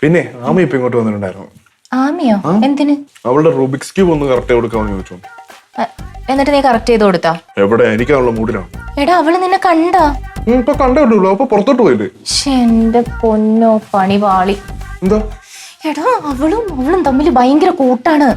പിന്നെ ആമി ഇപ്പൊ ഇങ്ങോട്ട് വന്നിട്ടുണ്ടായിരുന്നു. ആമിയോ? എന്തിന്? അവളുടെ റൂബിക്സ് ക്യൂബ് ഒന്ന് കറക്റ്റ് കൊടുക്കാമെന്ന് ചോദിച്ചു എന്നിട്ട് നീ കറക്റ്റ് ചെയ്ത് കൊടുത്താ? എവിടെ? എനിക്കാണല്ലോ മൂടിനോ എടാ അവൾ നിന്നെ കണ്ടാ? ഇപ്പൊ കണ്ടല്ലോ അപ്പൊ പുറത്തോട്ട് പോയില്ലേ? എന്റെ പൊന്നോ പണി പാളി എന്താ? എടാ അവളും അവളും തമ്മിൽ ഭയങ്കര കൂട്ടാണ്.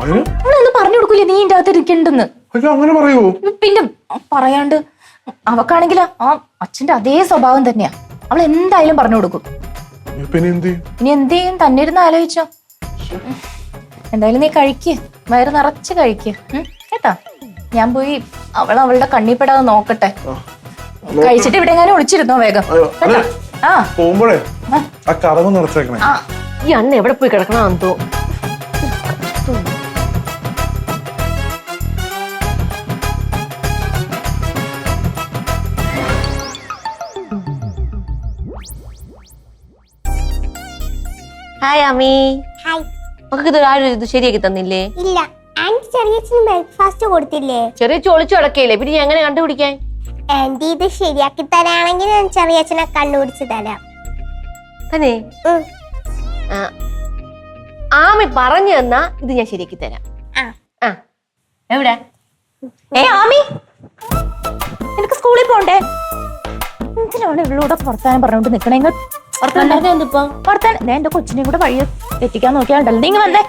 അവളൊന്ന് പറഞ്ഞു കൊടുക്കൂലേ നീ ഇതിന്റെ അകത്ത് ഇരിക്കണ്ടെന്ന്. അങ്ങനെ പറയുമോ പിന്നെ പറയാണ്ട് അവക്കാണെങ്കിൽ ആ അച്ഛന്റെ അതേ സ്വഭാവം തന്നെയാ. അവൾ എന്തായാലും പറഞ്ഞു കൊടുക്കും? ഇനി എന്ത് ചെയ്യും? തന്നെ ഇരുന്ന് ആലോചിച്ചോ. എന്തായാലും നീ കഴിക്ക്. വയറ് നിറച്ച് കഴിക്ക്. കേട്ടോ? ഞാൻ പോയി അവൾ അവളുടെ കണ്ണിപ്പെടാതെ നോക്കട്ടെ. കഴിച്ചിട്ട് ഇവിടെ എങ്ങാനും ഒളിച്ചിരുന്നോ വേഗം? ആ. പോകുമ്പോഴേ ആ. കറവ് നിറച്ചേക്കണേ ആ ഈ അണ്ണ എവിടെ പോയി കിടക്കണമെന്ന് തോ ഹായ് അമ്മി ഹായ് നമുക്ക് ഇത് ആരും ഇത് ശരിയാക്കി തന്നില്ലേ? ഇല്ല. ആന്റി ചെറിയച്ഛന് ബ്രേക്ക്ഫാസ്റ്റ് കൊടുത്തില്ലേ? ചെറിയ ചോളിച്ചു അടക്കയില്ലേ പിന്നെ ഞാൻ എങ്ങനെ കണ്ടുപിടിക്കാൻ? ആന്റി ഇത് ശരിയാക്കി തരാണെങ്കിൽ ഞാൻ ചെറിയച്ഛനെ കണ്ടുപിടിച്ച് തരാം. തന്നെ? ഉം. ആ, ആമി പറഞ്ഞു തന്നാ ഇത് ഞാൻ ശരിയാക്കി തരാം. ആ. ആ. എവിടെ? ഏ ആമി? നിനക്ക് സ്കൂളിൽ പോണ്ടേ? എന്തിനാണ് ഇവളോട് വർത്താനം പറഞ്ഞോണ്ട് നിൽക്കണേ ഇങ്ങ് എന്റെ കൊച്ചിനെ കൂടെ വഴി തെറ്റിക്കാൻ നോക്കിയാണ്ടല്ലോ നീ ഇങ്ങ് വന്നേ.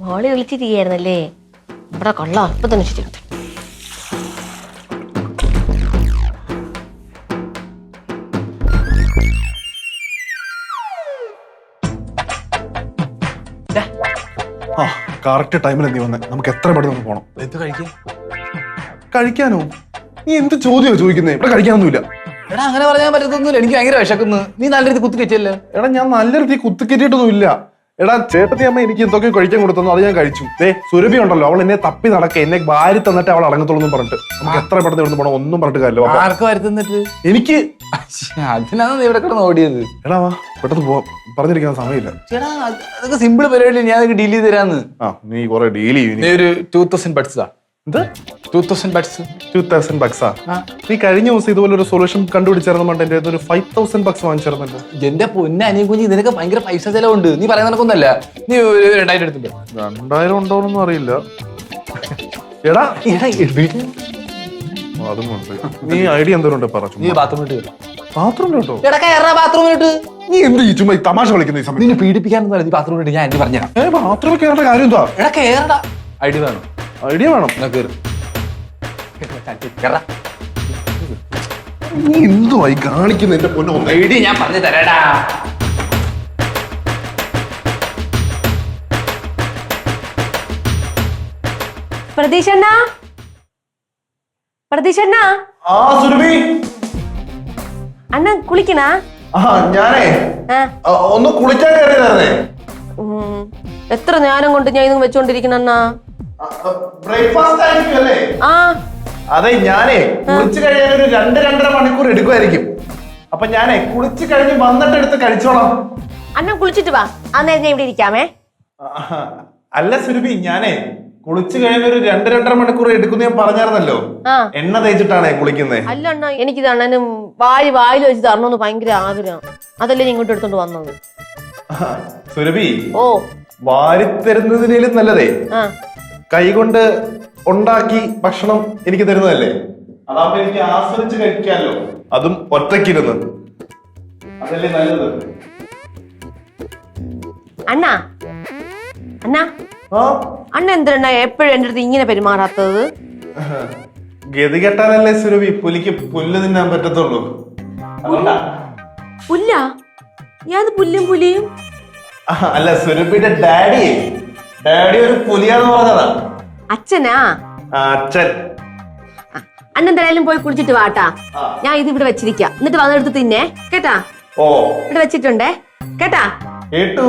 മോളി വിളിച്ചിരിക്കുകയായിരുന്നല്ലേ? ഇവിടെ കൊള്ളാം അപ്പൊ തന്നെ ശരി ആ കറക്റ്റ് ടൈമിൽ നീ വന്നേ. നമുക്ക് എത്ര പെട്ടെന്ന് പോകണം പോണം. എന്ത് കഴിക്കാൻ? കഴിക്കാനോ? നീ എന്ത് ചോദ്യമോ ചോദിക്കുന്നേ? ഇവിടെ കഴിക്കാനൊന്നുമില്ല. എടാ അങ്ങനെ പറയാൻ പറ്റത്തൊന്നുമില്ല. എനിക്ക് ഭയങ്കര വിശക്കുന്നു. നീ നല്ല രീതി കുത്തി വെച്ചല്ലേ എടാ ഞാൻ നല്ല രീതി കുത്തിക്കെട്ടിയിട്ടൊന്നും ഇല്ല എടാ ചേട്ടത്തി അമ്മ എനിക്ക് എന്തൊക്കെ കഴിക്കാൻ കൊടുത്തു അത് ഞാൻ കഴിച്ചു. ദേ സുരഭി ഉണ്ടല്ലോ. അവൾ എന്നെ തപ്പി നടക്കുക എന്നെ വാരി തന്നിട്ട് അവൾ അടങ്ങത്തുള്ളൂ പറഞ്ഞിട്ട്. നമുക്ക് എത്ര പെട്ടെന്ന് ഇവിടുന്ന് പോകണം ഒന്നും പറഞ്ഞിട്ട് കാര്യമില്ല. ആർക്ക് ആർക്ക് വരുത്തുന്നിട്ട് എനിക്ക് അതിനാണ് നീ ഇവിടെ കിടന്ന് ഓടിയത്. എടാ വാ. പെട്ടെന്ന് പോവാം. പറഞ്ഞിരിക്കാൻ സമയമില്ല. ചേട്ടാ അത് അതൊക്കെ സിമ്പിൾ പരിപാടി ഞാൻ ഡീൽ ചെയ്ത് തരാന്ന്. ആ നീ കുറെ ചെയ്യും നീ ഒരു ടൂ തൗസൻഡ് ബഡ്സാ എന്ത്? Two thousand buds two thousand ബക്സാ നീ കഴിഞ്ഞ ദിവസം ഇതുപോലെ ഒരു സൊല്യൂഷൻ കണ്ടുപിടിച്ചായിരുന്നു പണ്ട് എന്റെ ഒരു ഫൈവ് തൗസൻഡ് ബക്സ് വാങ്ങിച്ചിരുന്നല്ലോ എന്റെ പൊന്നെ അനിയ കുഞ്ഞ് ഇതിനൊക്കെ ഭയങ്കര പൈസ ചെലവുണ്ട്. നീ പറയുന്ന കണക്കൊന്നല്ല നീ രണ്ടായിരം എടുത്തിട്ട് രണ്ടായിരം ഉണ്ടോന്നൊന്നും അറിയില്ല. എടാ എടാ അതും ഉണ്ട്. നീ ഐഡിയ എന്തോരം പറ നീ ബാത്റൂമിൽ ബാത്റൂമിലോട്ടോ കേട്ടോ എടാ കയറാ ബാത്റൂമിലിട്ട് നീ എന്ത് ഈ ചുമ്മാ ഈ തമാശ കളിക്കുന്ന ഈ സമയത്ത്? നിന്നെ പീഡിപ്പിക്കാനൊന്നും നീ ബാത്റൂമിൽ ഞാൻ എന്റെ പറഞ്ഞുതരാം ഏ ബാത്റൂമിൽ കയറേണ്ട കാര്യം എന്താ എടാ കയറടാ ഐഡി വേണം. ഐഡിയ വേണം. എന്നാ കേറ്. നീ എന്തുവായി കാണിക്കുന്ന എന്റെ പൊന്നോ? ഐഡി ഞാൻ പറഞ്ഞു തരാടാ. പ്രതീക്ഷണ്ണ ആ സുരഭി. അണ്ണ കുളിക്കണ? ആ ഞാനേ ആ. ആ, ഒന്ന് കുളിക്കാൻ കയറിയതായിരുന്നേ. ഉം. എത്ര നേരം കൊണ്ട് ഞാൻ ഇതും വെച്ചോണ്ടിരിക്കണ അണ്ണാ? ബ്രേക്ക്ഫാസ്റ്റ് ആയിരിക്കും അല്ലേ? ആ. അതെ ഞാനേ കുളിച്ചു കഴിയാൻ ഒരു രണ്ട് രണ്ടര മണിക്കൂർ എടുക്കുമായിരിക്കും. അപ്പൊ ഞാനേ കുളിച്ചു കഴിഞ്ഞ് വന്നിട്ട് എടുത്ത് കഴിച്ചോളാം. അണ്ണൻ കുളിച്ചിട്ട് വാ. അന്നേരം ഞാൻ ഇവിടെ ഇരിക്കാമേ. അല്ല സുരഭി ഞാനേ കുളിച്ചു കഴിഞ്ഞ ഒരു രണ്ട് രണ്ടര മണിക്കൂർ എടുക്കുന്ന ഞാൻ പറഞ്ഞായിരുന്നല്ലോ. ആ. എണ്ണ തേച്ചിട്ടാണേ കുളിക്കുന്നേ. അല്ല അണ്ണ എനിക്ക് അണ്ണനും വായി വായിൽ വെച്ച് തരണമെന്ന് ഭയങ്കര ആഗ്രഹം. അതല്ലേ ഞാൻ ഇങ്ങോട്ട് എടുത്തോണ്ട് വന്നത്. സുരഭി ഓ. വാരിത്തരുന്നതിനേലും നല്ലതേ. ആ. കൈകൊണ്ട് ഉണ്ടാക്കി ഭക്ഷണം എനിക്ക് തരുന്നതല്ലേ? അതാവുമ്പോ എനിക്ക് ആസ്വദിച്ച് കഴിക്കാമല്ലോ അതും ഒറ്റക്കിരുന്ന്. അതല്ലേ നല്ലത്? അണ്ണാ അണ്ണാ. അണ്ണ എന്തിനാ എപ്പോഴും എന്റെ അടുത്ത് ഇങ്ങനെ പെരുമാറാത്തത്? ഗതി കെട്ടാനല്ലേ സുരഭി? പുലിക്ക് പുല്ല് തിന്നാൻ പറ്റത്തുള്ളൂ. പുല്ല? ഞാൻ പുല്ലും പുലിയും? അല്ല സുരഭിയുടെ ഡാഡിയെ ഡാഡി ഒരു പുലിയാന്ന് പറഞ്ഞതാ. അച്ഛനാ? അച്ഛൻ. അണ്ണൻ എന്തായാലും പോയി കുളിച്ചിട്ട് വാട്ടാ ഞാൻ ഇത് ഇവിടെ വെച്ചിരിക്കാം. എന്നിട്ട് വന്നെടുത്ത് തിന്നേ. കേട്ടാ? ഓ. ഇവിടെ വെച്ചിട്ടുണ്ടേ. കേട്ടാ? കേട്ടു.